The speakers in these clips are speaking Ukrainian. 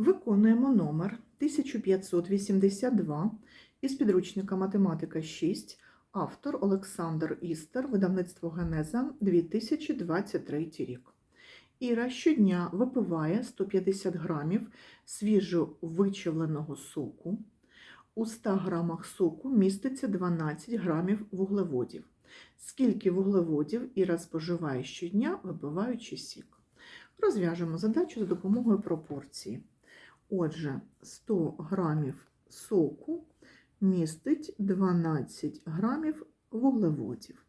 Виконуємо номер 1582 із підручника Математика 6, автор Олександр Істер, видавництво Генеза 2023 рік. Іра щодня випиває 150 грамів свіжо вичавленого соку. У 100 грамах соку міститься 12 грамів вуглеводів. Скільки вуглеводів Іра споживає щодня, випиваючи сік? Розв'яжемо задачу за допомогою пропорції. Отже, 100 грамів соку містить 12 грамів вуглеводів.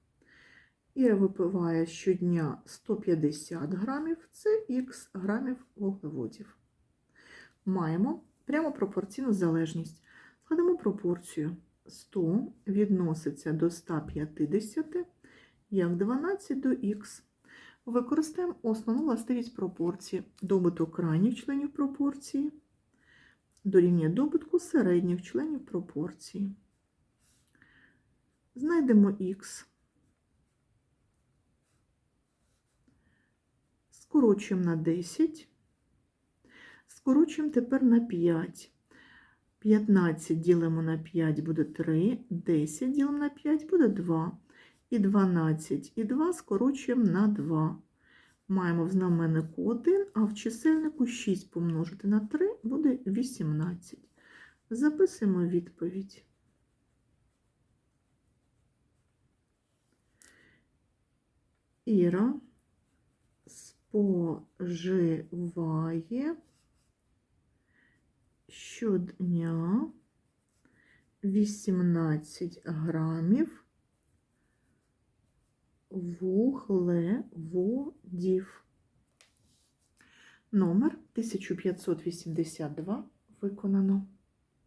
Іра випиває щодня 150 грамів, це х грамів вуглеводів. Маємо прямо пропорційну залежність. Складемо пропорцію. 100 відноситься до 150 як 12 до х. Використаємо основну властивість пропорції. Добуток крайніх членів пропорції дорівнює добутку середніх членів пропорції. Знайдемо х. Скорочуємо на 10. Скорочуємо тепер на 5. 15 ділимо на 5 буде 3, 10 ділимо на 5 буде 2. І 12 і 2 скорочуємо на 2. Маємо в знаменнику 1, а в чисельнику 6 помножити на 3 буде 18. Записуємо відповідь. Іра споживає щодня 18 грамів вуглеводів. Номер 1582 виконано.